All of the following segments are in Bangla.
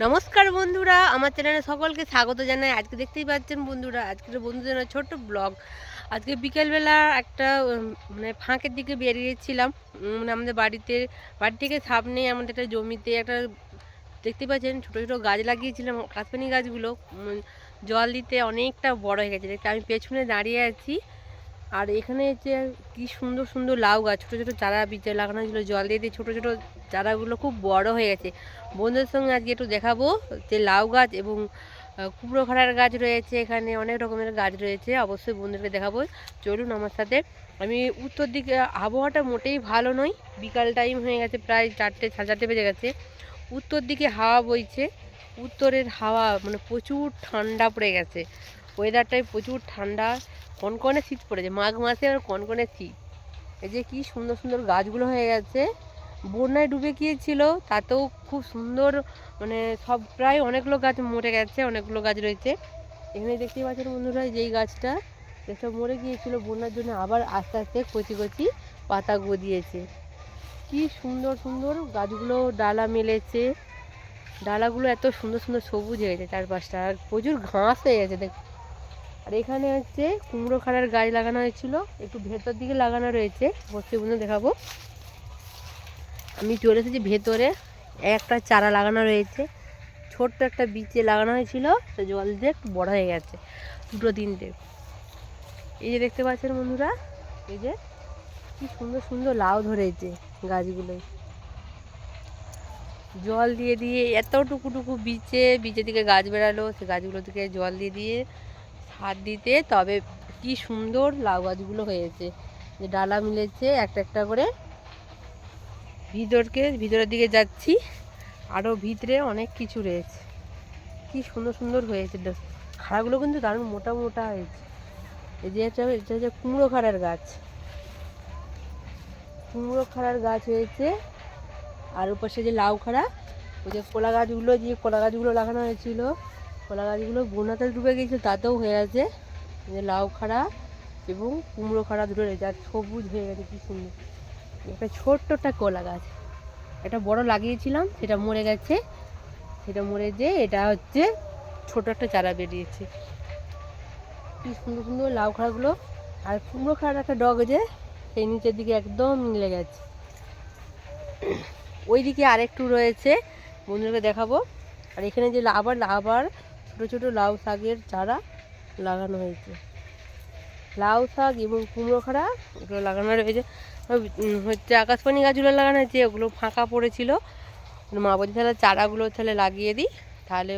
নমস্কার বন্ধুরা, আমার চ্যানেলে সকলকে স্বাগত জানাই। আজকে দেখতেই পাচ্ছেন বন্ধুরা, আজকের বন্ধুদের ছোট্ট ব্লগ। আজকে বিকেলবেলা একটা মানে ফাঁকের দিকে বেরিয়েছিলাম। মানে আমাদের বাড়িতে, বাড়ি থেকে সামনে আমাদের একটা জমিতে একটা, দেখতে পাচ্ছেন ছোটো ছোটো গাছ লাগিয়েছিলাম, কাশ্মীরি গাছগুলো। জল দিতে অনেকটা বড় হয়ে গেছে। দেখতে, আমি পেছনে দাঁড়িয়ে আছি। আর এখানে যে কি সুন্দর সুন্দর লাউ গাছ, ছোটো ছোটো চারা বীজে লাগানো ছিল জল দিয়ে দিয়ে ছোটো ছোটো চারাগুলো খুব বড় হয়ে গেছে। বন্ধুদের সঙ্গে আজকে একটু দেখাবো যে লাউ গাছ এবং কুমড়ো খাড়ার গাছ রয়েছে এখানে, অনেক রকমের গাছ রয়েছে, অবশ্যই বন্ধুদেরকে দেখাবো। চলুন আমার সাথে। আমি উত্তর দিকে, আবহাওয়াটা মোটেই ভালো নয় বিকাল টাইম হয়ে গেছে, প্রায় চারটে, সাড়ে চারটে বেজে গেছে। উত্তর দিকে হাওয়া বইছে, উত্তরের হাওয়া মানে প্রচুর ঠান্ডা পড়ে গেছে। ওয়েদারটাই প্রচুর ঠান্ডা, কনকনে শীত পড়েছে, মাঘ মাসে আর কনকনে শীত। এই যে কি সুন্দর সুন্দর গাছগুলো হয়ে গেছে। বন্যায় ডুবে গিয়েছিল, তাতেও খুব সুন্দর মানে সব প্রায় অনেকগুলো গাছ মরে গেছে, অনেকগুলো গাছ রয়েছে। এখানে দেখতেই পাচ্ছেন বন্ধুরা যেই গাছটা এটা মরে গিয়েছিল, বন্যার জন্য আবার আস্তে আস্তে কচি কচি পাতা গদিয়েছে। কি সুন্দর সুন্দর গাছগুলো ডালা মেলেছে। ডালাগুলো এত সুন্দর সুন্দর সবুজ হয়ে গেছে চারপাশটা, আর প্রচুর ঘাস হয়ে গেছে দেখ আর এখানে হচ্ছে কুমড়ো খাড়ার গাছ লাগানো হয়েছিল। একটু ভেতর দিকে লাগানো রয়েছে। বসে দেখাবো। আমি চলে এসেছি ভেতরে। একটা চারা লাগানো রয়েছে। ছোট্ট একটা বীজে লাগানো হয়েছিল। সে জল দিয়ে একটু বড় হয়ে গেছে। দুটো তিনটে। এই যে দেখতে পাচ্ছেন বন্ধুরা, এই যে কি সুন্দর সুন্দর লাউ ধরেছে গাছগুলোয় জল দিয়ে দিয়ে এতটুকু টুকু বীজে, বীজের দিকে গাছ বেরালো সে গাছগুলো থেকে জল দিয়ে দিয়ে সার দিতে, তবে কি সুন্দর লাউ গাছগুলো হয়েছে। যে ডালা মিলেছে, একটা একটা করে। ভিতরকে, ভিতরের দিকে যাচ্ছি। আরও ভিতরে অনেক কিছু রয়েছে। কি সুন্দর সুন্দর হয়েছে। খাড়াগুলো কিন্তু দারুণ মোটা মোটা হয়েছে। এই যে এটা এটা হচ্ছে কুমড়ো খাড়ার গাছ। কুমড়ো খাড়ার গাছ হয়েছে। আর সে যে লাউ খাড়া, ওই যে কলা গাছগুলো, যে কলা গাছগুলো লাগানো হয়েছিল। কলা গাছগুলো বন্যাতে ডুবে গিয়েছিল তাতেও হয়ে আছে। যে লাউ খাড়া এবং কুমড়ো খাড়া দুটো রয়েছে, আর সবুজ হয়ে গেছে, কি সুন্দর। একটা ছোট্ট একটা কলা গাছ একটা বড় লাগিয়েছিলাম, সেটা মরে গেছে। সেটা মরে যে এটা হচ্ছে ছোট একটা চারা বেরিয়েছে। কি সুন্দর সুন্দর লাউ খাড়াগুলো। আর কুমড়ো খাড়ার একটা ডগ যে, সেই নিচের দিকে একদম মিলে গেছে। ওই দিকে আরেকটু রয়েছে, বন্ধুদেরকে দেখাবো। আর এখানে যে আবার আবার ছোটো ছোটো লাউ শাকের চারা লাগানো হয়েছে। লাউ শাক এবং কুমড়ো খাড়া এগুলো লাগানো রয়েছে হচ্ছে আকাশপানি গাছগুলো লাগানো হয়েছে ওগুলো ফাঁকা পড়েছিল। মা বলছে, তাহলে চারাগুলো তাহলে লাগিয়ে দিই, তাহলে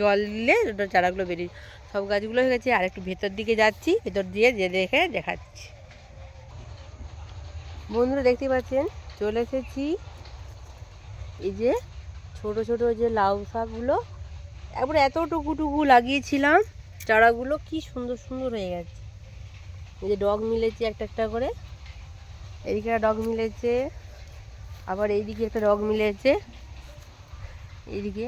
জল দিলে ওটা চারাগুলো বেরিয়ে সব গাছগুলো হয়ে গেছে আর একটু ভেতর দিকে যাচ্ছি, ভেতর দিয়ে যে দেখে দেখাচ্ছি। বন্ধুরা, দেখতে পাচ্ছেন? চলে এসেছি। এই যে, ছোট ছোট যে লাউ শাকগুলো একবার এতটুকু টুকু লাগিয়েছিলাম, চারাগুলো কি সুন্দর সুন্দর হয়ে গেছে। এই যে ডগ মিলেছে একটা একটা করে। এদিকে ডগ মিলেছে, আবার এইদিকে একটা ডগ মিলেছে। এইদিকে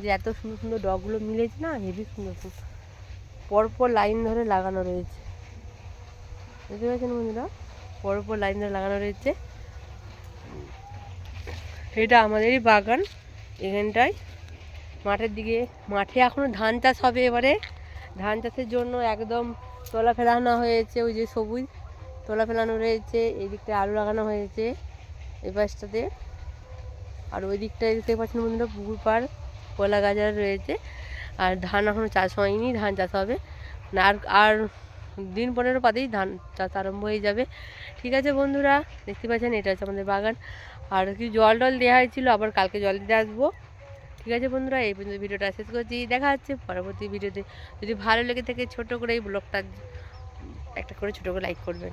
যে এত সুন্দর সুন্দর ডগগুলো মিলেছে না, হেভি সুন্দর সুন্দর। পরপর লাইন ধরে লাগানো রয়েছে। বুঝতে পারছেন বন্ধুরা? পরপর লাইন ধরে লাগানো রয়েছে। এটা আমাদেরই বাগান, এখানটায়। মাঠের দিকে। মাঠে এখনও ধান চাষ হবে এবারে। ধান চাষের জন্য একদম তোলা ফেলানো হয়েছে, ওই যে সবুজ তোলা ফেলানো রয়েছে এই দিকটায় আলু লাগানো হয়েছে এই পাশটাতে। আর ওই দিকটায় দেখতে পাচ্ছেন বন্ধুরা, পুকুর পাড়, কলা গাছ রয়েছে। আর ধান এখনও চাষ হয়নি, ধান চাষ হবে। আর আর দিন পনেরো বাদেই ধান চাষ আরম্ভ হয়ে যাবে। ঠিক আছে বন্ধুরা, দেখতে পাচ্ছেন, এটা হচ্ছে আমাদের বাগান। আর কি জল টল দেওয়া হয়েছিল, আবার কালকে জল দিতে আসব। ঠিক আছে বন্ধুরা, এই পর্যন্ত ভিডিওটা শেষ করছি। দেখা হচ্ছে পরবর্তী ভিডিওতে। যদি ভালো লেগে থাকে ছোট করে এই ব্লগটা, একটা করে ছোট করে লাইক করবেন।